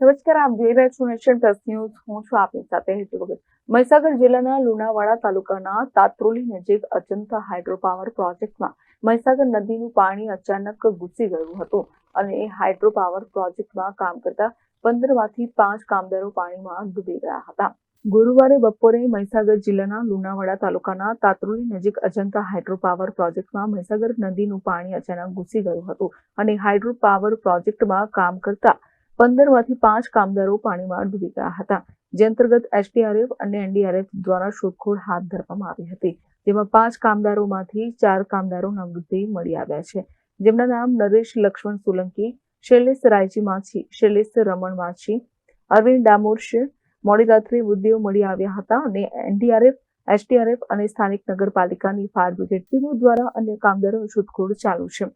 નમસ્કાર, આપ જોઈ રહ્યા છો નેશન પ્લસ ન્યૂઝ. હું છું આપની સાથે હેતુ ભગત. મહીસાગર જિલ્લાના લુણાવાડા તાલુકાના તાત્રોલી નજીક અજંતા હાઇડ્રો પાવર પ્રોજેક્ટમાં મહીસાગર નદીનું પાણી અચાનક ઘૂસી ગયું હતું અને હાઇડ્રો પાવર પ્રોજેક્ટમાં કામ કરતા પંદરમાંથી પાંચ કામદારો પાણીમાં ડૂબી ગયા હતા. ગુરુવારે બપોરે મહીસાગર જિલ્લાના લુણાવાડા તાલુકાના તાત્રોલી નજીક અજંતા હાઇડ્રો પાવર પ્રોજેક્ટમાં મહીસાગર નદીનું પાણી અચાનક ઘૂસી ગયું હતું અને હાઇડ્રો પાવર પ્રોજેક્ટમાં કામ કરતા પંદરમાંથી પાંચ કામદારો પાણીમાં ડૂબી ગયા હતા. જે અંતર્ગત એસડીઆરએફ અને એનડીઆરએફ દ્વારા શોધખોળ હાથ ધરવામાં આવી હતી. જેમાં પાંચ કામદારોમાંથી ચાર કામદારોના મૃતદેહ મળી આવ્યા છે. જેમના નામ નરેશ લક્ષ્મણ સોલંકી, શૈલેષ રાયજી માછી, શૈલેષ રમણ માછી, અરવિંદ ડામોરશે મોડી રાત્રે મૃતદેહો મળી આવ્યા હતા અને એનડીઆરએફ, એસડીઆરએફ અને સ્થાનિક નગરપાલિકાની ફાયર બ્રિગેડ ટીમો દ્વારા અન્ય કામદારો શોધખોળ ચાલુ છે.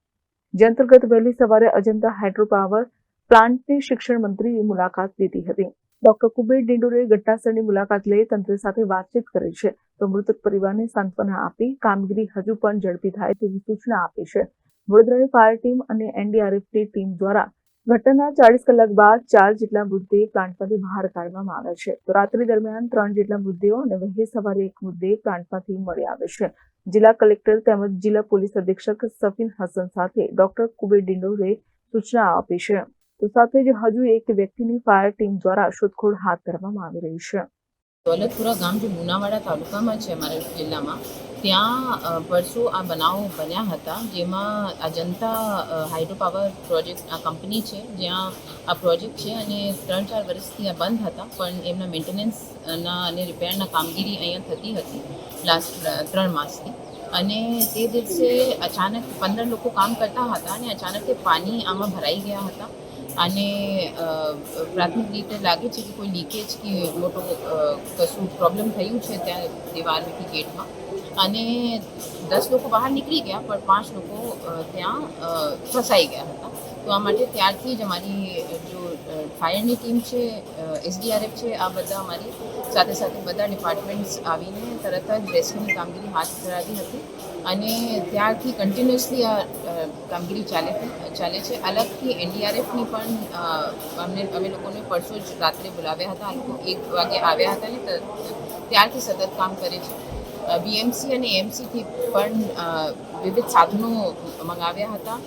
જે અંતર્ગત વહેલી સવારે અજંતા હાઇડ્રો પાવર પ્લાન્ટની શિક્ષણ મંત્રીએ મુલાકાત લીધી હતી. ડોક્ટર કુબેર ડિંડોરે ઘટનાસ્થળની મુલાકાત લઈ તંત્ર સાથે વાતચીત કરી છે. તો મૃતક પરિવારને સાંત્વના આપી કામગીરી હજુ પણ ઝડપી થાય તેવી સૂચના આપી છે. વડોદરાની ફાયર ટીમ અને એનડીઆરએફની ટીમ દ્વારા ઘટનાના ચાળીસ કલાક બાદ ચાર જેટલા મૃતદેહ પ્લાન્ટમાંથી બહાર કાઢવામાં આવ્યા છે. તો રાત્રિ દરમિયાન ત્રણ જેટલા મૃતદેહો અને વહેલી સવારે એક મૃતદેહ પ્લાન્ટમાંથી મળી આવે છે. જિલ્લા કલેક્ટર તેમજ જિલ્લા પોલીસ અધિક્ષક સફીન હસન સાથે ડોક્ટર કુબેર ડિંડોરે સૂચના આપી છે. તો સાથે જ હજુ એક વ્યક્તિની ફાયર ટીમ દ્વારા શોધખોળ હાથ ધરવામાં આવી રહી છે. દોલતપુરા ગામ જે મુનાવાડા તાલુકામાં છે અમારા જિલ્લામાં, ત્યાં પરસો આ બનાવો બન્યા હતા, જેમાં આ જનતા હાઇડ્રો પાવર પ્રોજેક્ટ આ કંપની છે, જ્યાં આ પ્રોજેક્ટ છે અને ત્રણ ચાર વર્ષથી આ બંધ હતા, પણ એમના મેન્ટેનન્સના અને રિપેરના કામગીરી અહીંયા થતી હતી લાસ્ટ ત્રણ માસથી. અને તે દિવસે અચાનક પંદર લોકો કામ કરતા હતા અને અચાનક તે પાણી આમાં ભરાઈ ગયા હતા. અને અ, પ્રાથમિક રીતે લાગે છે કે કોઈ લીકેજ કે મોટો કશું પ્રોબ્લેમ થયું છે ત્યાં દિવાલથી ગેટમાં. અને દસ લોકો બહાર નીકળી ગયા પણ પાંચ લોકો ત્યાં ફસાઈ ગયા હતા. તો આ માટે ત્યારથી જ અમારી જો ફાયરની ટીમ છે એસડીઆરએફ છે, આ બધા અમારી સાથે સાથે બધા ડિપાર્ટમેન્ટ્સ આવીને તરત જ રેસ્ક્યુની કામગીરી હાથ ધરાવી હતી. અને ત્યારથી કન્ટિન્યુઅસલી આ કામગીરી ચાલે ચાલે છે. અલગથી એનડીઆરએફની પણ અમને, અમે લોકોને પરસો જ રાત્રે બોલાવ્યા હતા. આ લોકો એક વાગે આવ્યા હતા ને ત્યારથી સતત કામ કરે છે. બીએમસી અને એમસીથી પણ વિવિધ સાધનો મંગાવ્યા હતા.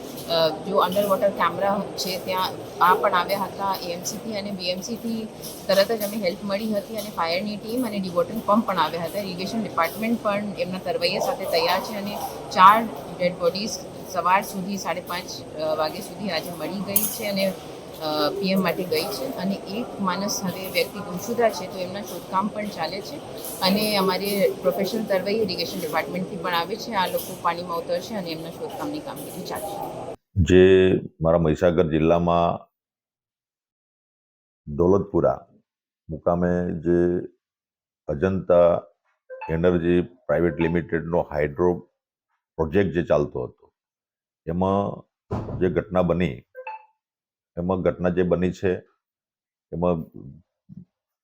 જો અંડર વોટર કેમેરા છે ત્યાં, આ પણ આવ્યા હતા એએમસીથી અને બીએમસીથી તરત જ અમે હેલ્પ મળી હતી અને ફાયરની ટીમ અને ડિવોટિંગ પંપ પણ આવ્યા હતા. ઇરિગેશન ડિપાર્ટમેન્ટ પણ એમના તરવૈયા સાથે તૈયાર છે અને ચાર ડેડ બોડીઝ સવાર સુધી સાડે પાંચ વાગ્યા સુધી આજે મળી ગઈ છે અને પીએમ માટે ગઈ છે અને એક માણસ હવે વ્યક્તિ ગુમસુદા છે તો એમના શોધકામ પણ ચાલે છે અને અમારી પ્રોફેશનલ તરવૈ ઇરિગેશન ડિપાર્ટમેન્ટથી પણ આવે છે. આ લોકો પાણીમાં ઉતરશે અને એમના શોધકામની કામગીરી ચાલશે જે મારા મહીસાગર જિલ્લામાં દોલતપુરા મુકામે જે અજંતા એનર્જી પ્રાઇવેટ લિમિટેડનો હાઇડ્રો પ્રોજેક્ટ જે ચાલતો હતો, એમાં જે ઘટના બની એમાં ઘટના જે બની છે, એમાં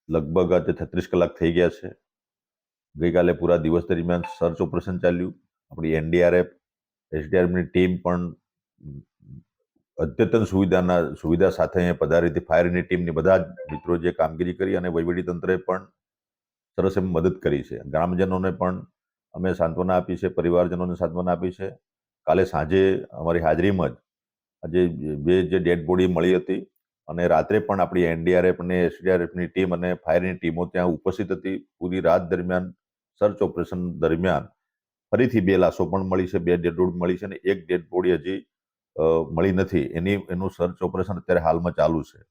લગભગ આજે છત્રીસ કલાક થઈ ગયા છે. ગઈકાલે પૂરા દિવસ દરમિયાન સર્ચ ઓપરેશન ચાલ્યું. આપણી એનડીઆરએફ, એસડીઆરએફની ટીમ પણ અદ્યતન સુવિધાના, સુવિધા સાથે અહીંયા પધારી હતી. ફાયરની ટીમની બધા જ મિત્રો જે કામગીરી કરી અને વહીવટીતંત્રે પણ સરસ એમ મદદ કરી છે. ગ્રામજનોને પણ અમે સાંત્વના આપી છે, પરિવારજનોને સાંત્વના આપી છે. કાલે સાંજે અમારી હાજરીમાં જ આજે બે જે ડેડ બોડી મળી હતી અને રાત્રે પણ આપણી એનડીઆરએફ અને એસડીઆરએફની ટીમ અને ફાયરની ટીમો ત્યાં ઉપસ્થિત હતી. પૂરી રાત દરમિયાન સર્ચ ઓપરેશન દરમિયાન ફરીથી બે લાશો પણ મળી છે, બે ડેડ બોડી મળી છે અને એક ડેડ બોડી હજી મળી નથી. એની, એનું સર્ચ ઓપરેશન અત્યારે હાલમાં ચાલુ છે.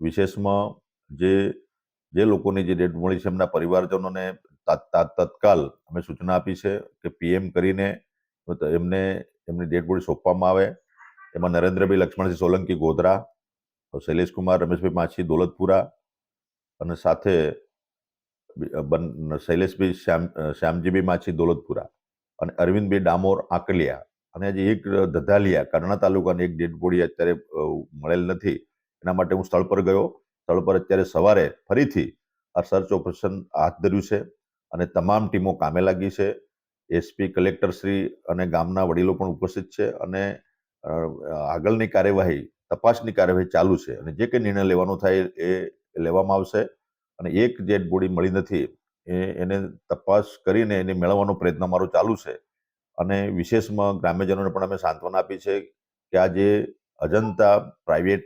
વિશેષમાં જે જે લોકોની જે ડેડ મળી છે, એમના પરિવારજનોને તાત- તાત- તત્કાલ અમે સૂચના આપી છે કે પીએમ કરીને એમને, એમની ડેડ બોડી સોંપવામાં આવે. એમાં નરેન્દ્રભાઈ લક્ષ્મણસિંહ સોલંકી ગોધરા શૈલેષકુમાર, રમેશભાઈ માછી, દોલતપુરા અને સાથે શૈલેષભાઈ શ્યામ શ્યામજીભાઈ માછી, દોલતપુરા અને અરવિંદભાઈ ડામોર, આંકલિયા અને આજે એક ધધાલિયા, કરણા તાલુકાની એક ડેડ બોડી અત્યારે મળેલ નથી. એના માટે હું સ્થળ પર ગયો. સ્થળ પર અત્યારે સવારે ફરીથી આ સર્ચ ઓપરેશન હાથ ધર્યું છે અને તમામ ટીમો કામે લાગી છે. એસપી, કલેક્ટરશ્રી અને ગામના વડીલો પણ ઉપસ્થિત છે અને આગળની કાર્યવાહી, તપાસની કાર્યવાહી ચાલુ છે અને જે કંઈ નિર્ણય લેવાનો થાય એ લેવામાં આવશે અને એક ડેડ બોડી મળી નથી એ, એને તપાસ કરીને એને મેળવવાનો પ્રયત્ન અમારો ચાલુ છે. અને વિશેષમાં ગ્રામ્યજનોને પણ અમે સાંત્વના આપી છે કે આ જે અજંતા પ્રાઇવેટ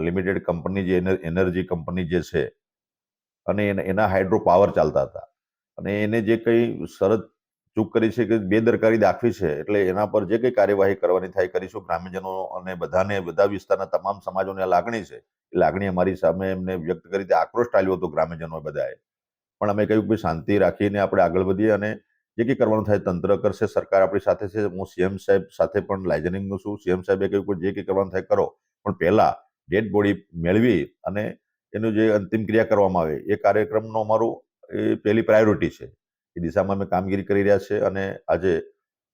લિમિટેડ કંપની જે એનર- એનર્જી કંપની જે છે અને એના હાઇડ્રો પાવર ચાલતા હતા અને એને જે કંઈ શરત ચૂક કરી છે કે બેદરકારી દાખવી છે, એટલે એના પર જે કંઈ કાર્યવાહી કરવાની થાય કરીશું. ગ્રામ્યજનો અને બધાને, બધા વિસ્તારના તમામ સમાજોને લાગણી છે. એ લાગણી અમારી સામે એમને વ્યક્ત કરી તે આક્રોશ ટાળ્યો હતો ગ્રામ્યજનો બધાએ. પણ અમે કહ્યું કે શાંતિ રાખીને આપણે આગળ વધીએ અને જે કંઈ કરવાનું થાય તંત્ર કરશે, સરકાર આપણી સાથે છે. હું સીએમ સાહેબ સાથે પણ લાઇઝનિંગનું છું. સીએમ સાહેબે કહ્યું કે જે કંઈ કરવાનું થાય કરો. પણ પહેલા ડેડ બોડી મેળવી અને એનું જે અંતિમ ક્રિયા કરવામાં આવે, એ કાર્યક્રમનો અમારું એ પહેલી પ્રાયોરિટી છે. એ દિશામાં અમે કામગીરી કરી રહ્યા છે અને આજે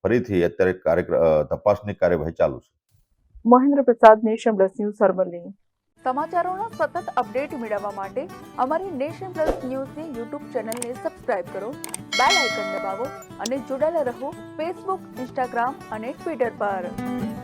ફરીથી અત્યારે કાર્યક્રમ તપાસની કાર્યવાહી ચાલુ છે. મહેન્દ્ર પ્રસાદ નેશન પ્લસ ન્યૂઝ સરવલી સમાચારોના સતત અપડેટ મેળવવા માટે અમારી નેશન પ્લસ ન્યૂઝની યુટ્યુબ ચેનલને સબસ્ક્રાઇબ કરો બેલ આઇકન દબાવો અને જોડાયેલા રહો ફેસબુક ઇન્સ્ટાગ્રામ અને ટ્વિટર પર.